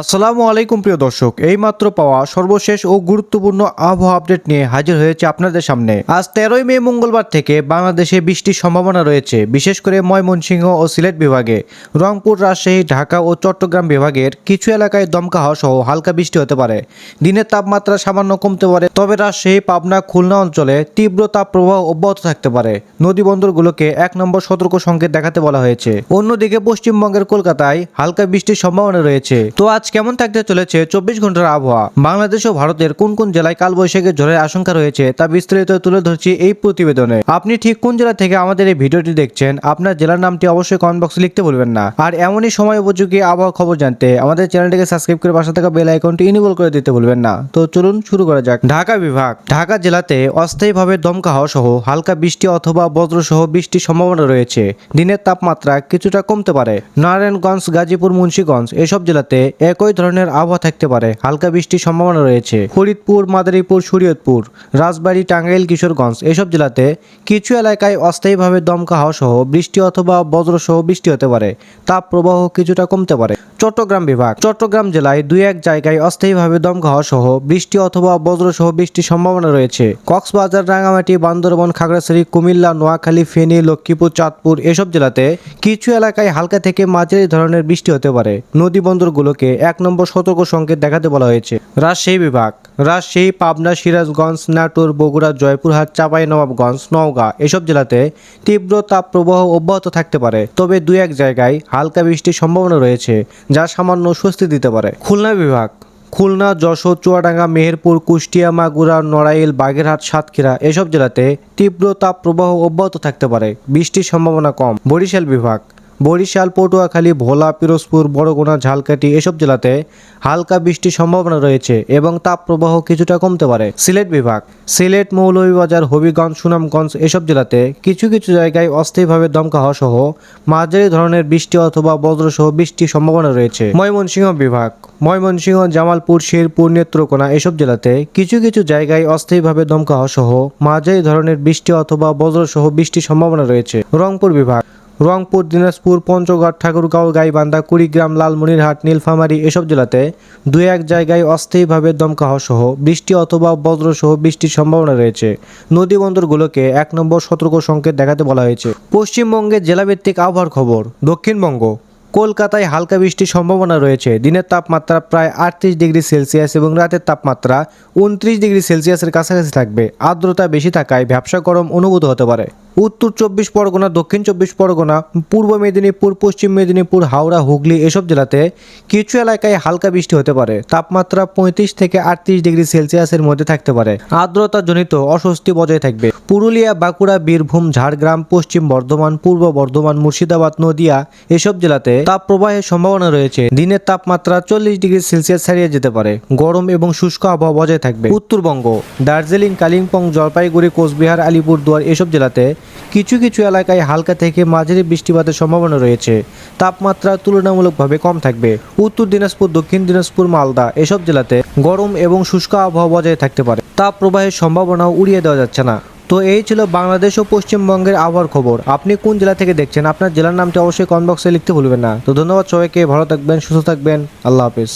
আসসালামু আলাইকুম প্রিয় দর্শক, এইমাত্র পাওয়া সর্বশেষ ও গুরুত্বপূর্ণ আবহাওয়া আপডেট নিয়ে হাজির হয়েছে আপনাদের সামনে। আজ তেরোই মে মঙ্গলবার থেকে বাংলাদেশে বৃষ্টির সম্ভাবনা রয়েছে, বিশেষ করে ময়মনসিংহ ও সিলেট বিভাগে। রংপুর, রাজশাহী, ঢাকা ও চট্টগ্রাম বিভাগের কিছু এলাকায় দমকা হওয়া সহ হালকা বৃষ্টি হতে পারে। দিনের তাপমাত্রা সামান্য কমতে পারে, তবে রাজশাহী, পাবনা, খুলনা অঞ্চলে তীব্র তাপ প্রবাহ অব্যাহত থাকতে পারে। নদী বন্দরগুলোকে এক নম্বর সতর্ক সংকেত দেখাতে বলা হয়েছে। অন্যদিকে পশ্চিমবঙ্গের কলকাতায় হালকা বৃষ্টির সম্ভাবনা রয়েছে। তো আজ কেমন থাকতে চলেছে চব্বিশ ঘণ্টার আবহাওয়া? বাংলাদেশ ও ভারতের কোন কোন জেলায় কালবৈশাখী ঝড়ের আশঙ্কা রয়েছে তা বিস্তারিত তুলে ধরছি এই প্রতিবেদনে। আপনি ঠিক কোন জেলা থেকে আমাদের এই ভিডিওটি দেখছেন, আপনার জেলার নামটি অবশ্যই কমেন্ট বক্সে লিখতে ভুলবেন না। আর এমনই সময় উপযোগী আবহাওয়া খবর জানতে আমাদের চ্যানেলটিকে সাবস্ক্রাইব করে পাশে থাকা বেল আইকনটি ইনেবল করে দিতে ভুলবেন না। তো চলুন শুরু করা যাক। ঢাকা বিভাগ। ঢাকা জেলাতে অস্থায়ীভাবে দমকা হওয়া সহ হালকা বৃষ্টি অথবা বজ্র সহ বৃষ্টির সম্ভাবনা রয়েছে। দিনের তাপমাত্রা কিছুটা কমতে পারে। নারায়ণগঞ্জ, গাজীপুর, মুন্সীগঞ্জ এসব জেলাতে একই ধরনের আবহাওয়া থাকতে পারে। হালকা বৃষ্টির সম্ভাবনা রয়েছে। ফরিদপুর, মাদারীপুর শরীয়তপুর রাজবাড়ী, টাঙ্গাইল, কিশোরগঞ্জ এসব জেলাতে কিছু এলাকায় অস্থায়ীভাবে দমকা হওয়া সহ বৃষ্টি অথবা বজ্র সহ বৃষ্টি হতে পারে। তাপ প্রবাহ কিছুটা কমতে পারে। চট্টগ্রাম বিভাগ। চট্টগ্রাম জেলায় দুই এক জায়গায় অস্থায়ীভাবে দমকা হওয়া সহ বৃষ্টি অথবা বজ্র সহ বৃষ্টির সম্ভাবনা রয়েছে। কক্সবাজার রাঙামাটি বান্দরবন, খাগড়াছড়ি, কুমিল্লা, নোয়াখালী, ফেনী, লক্ষ্মীপুর, চাঁদপুর এসব জেলাতে কিছু এলাকায় হালকা থেকে মাঝারি ধরনের বৃষ্টি হতে পারে। নদী বন্দরগুলোকে এক নম্বর সতর্ক সংকেত দেখাতে বলা হয়েছে। রাজশাহী বিভাগ। রাজশাহী, পাবনা, সিরাজগঞ্জ, নাটোর, বগুড়া, জয়পুরহাট, চাপাই, নবাবগঞ্জ, নওগাঁ এসব জেলাতে তীব্র তাপ প্রবাহ অব্যাহত থাকতে পারে। তবে দুই এক জায়গায় হালকা বৃষ্টির সম্ভাবনা রয়েছে, যা সামান্য স্বস্তি দিতে পারে। খুলনা বিভাগ। খুলনা, যশোর, চুয়াডাঙ্গা, মেহেরপুর, কুষ্টিয়া, মাগুরা, নড়াইল, বাগেরহাট, সাতক্ষীরা এসব জেলাতে তীব্র তাপ প্রবাহ অব্যাহত থাকতে পারে। বৃষ্টির সম্ভাবনা কম। বরিশাল বিভাগ। বরিশাল, পটুয়াখালী, ভোলা, পিরোজপুর, বড়গুনা, ঝালকাঠি এসব জেলাতে হালকা বৃষ্টির সম্ভাবনা রয়েছে এবং তাপ প্রবাহ কিছুটা কমতে পারে। সিলেট বিভাগ, সিলেট মৌলভীবাজার, হবিগঞ্জ, সুনামগঞ্জ এসব জেলাতে কিছু কিছু জায়গায় অস্থায়ীভাবে দমকা হওয়া সহ মাঝারি ধরনের বৃষ্টি অথবা বজ্র সহ বৃষ্টির সম্ভাবনা রয়েছে। ময়মনসিংহ বিভাগ, ময়মনসিংহ, জামালপুর, শেরপুর, নেত্রকোনা এসব জেলাতে কিছু কিছু জায়গায় অস্থায়ীভাবে দমকা হওয়া সহ মাঝারি ধরনের বৃষ্টি অথবা বজ্র সহ বৃষ্টির সম্ভাবনা রয়েছে। রংপুর বিভাগ রংপুর, দিনাজপুর, পঞ্চগড়, ঠাকুরগাঁও, গাইবান্ধা, কুড়িগ্রাম, লালমনিরহাট, নীলফামারী এসব জেলাতে দু এক জায়গায় অস্থায়ীভাবে দমকা হওয়া সহ বৃষ্টি অথবা বজ্র সহ বৃষ্টির সম্ভাবনা রয়েছে। নদী বন্দরগুলোকে এক নম্বর সতর্ক সংকেত দেখাতে বলা হয়েছে। পশ্চিমবঙ্গের জেলাভিত্তিক আবহাওয়ার খবর, দক্ষিণবঙ্গ। কলকাতায় হালকা বৃষ্টির সম্ভাবনা রয়েছে। দিনের তাপমাত্রা প্রায় আটত্রিশ ডিগ্রি সেলসিয়াস এবং রাতের তাপমাত্রা উনত্রিশ ডিগ্রি সেলসিয়াসের কাছাকাছি থাকবে। আর্দ্রতা বেশি থাকায় ব্যবসা গরম অনুভূত হতে পারে। উত্তর চব্বিশ পরগনা, দক্ষিণ চব্বিশ পরগনা, পূর্ব মেদিনীপুর, পশ্চিম মেদিনীপুর, হাওড়া, হুগলি এসব জেলাতে কিছু এলাকায় হালকা বৃষ্টি হতে পারে। তাপমাত্রা পঁয়ত্রিশ থেকে আটত্রিশ ডিগ্রি সেলসিয়াসের মধ্যে থাকতে পারে। আর্দ্রতা জনিত অস্বস্তি বজায় থাকবে। পুরুলিয়া, বাঁকুড়া, বীরভূম, ঝাড়গ্রাম, পশ্চিম বর্ধমান, পূর্ব বর্ধমান, মুর্শিদাবাদ, নদিয়া এসব জেলাতে তাপ প্রবাহের সম্ভাবনা রয়েছে। দিনের তাপমাত্রা চল্লিশ ডিগ্রি সেলসিয়াস ছাড়িয়ে যেতে পারে। গরম এবং শুষ্ক আবহাওয়া বজায় থাকবে। উত্তরবঙ্গ, দার্জিলিং, কালিম্পং, জলপাইগুড়ি, কোচবিহার, আলিপুরদুয়ার এসব জেলাতে কিছু কিছু এলাকায় হালকা থেকে মাঝারি বৃষ্টিপাতের সম্ভাবনা রয়েছে। তাপমাত্রা তুলনামূলকভাবে কম থাকবে। উত্তর দিনাজপুর, দক্ষিণ দিনাজপুর, মালদা এসব জেলাতে গরম এবং শুষ্ক আবহাওয়া বজায় থাকতে পারে। তাপ প্রবাহের সম্ভাবনাও উড়িয়ে দেওয়া যাচ্ছে না। তো এই ছিল বাংলাদেশ ও পশ্চিমবঙ্গের আবহাওয়ার খবর। আপনি কোন জেলা থেকে দেখছেন? আপনার জেলার নামটি অবশ্যই কমেন্ট বক্সে লিখতে ভুলবেন না। তো ধন্যবাদ সবাইকে, ভালো থাকবেন, সুস্থ থাকবেন। আল্লাহ হাফিজ।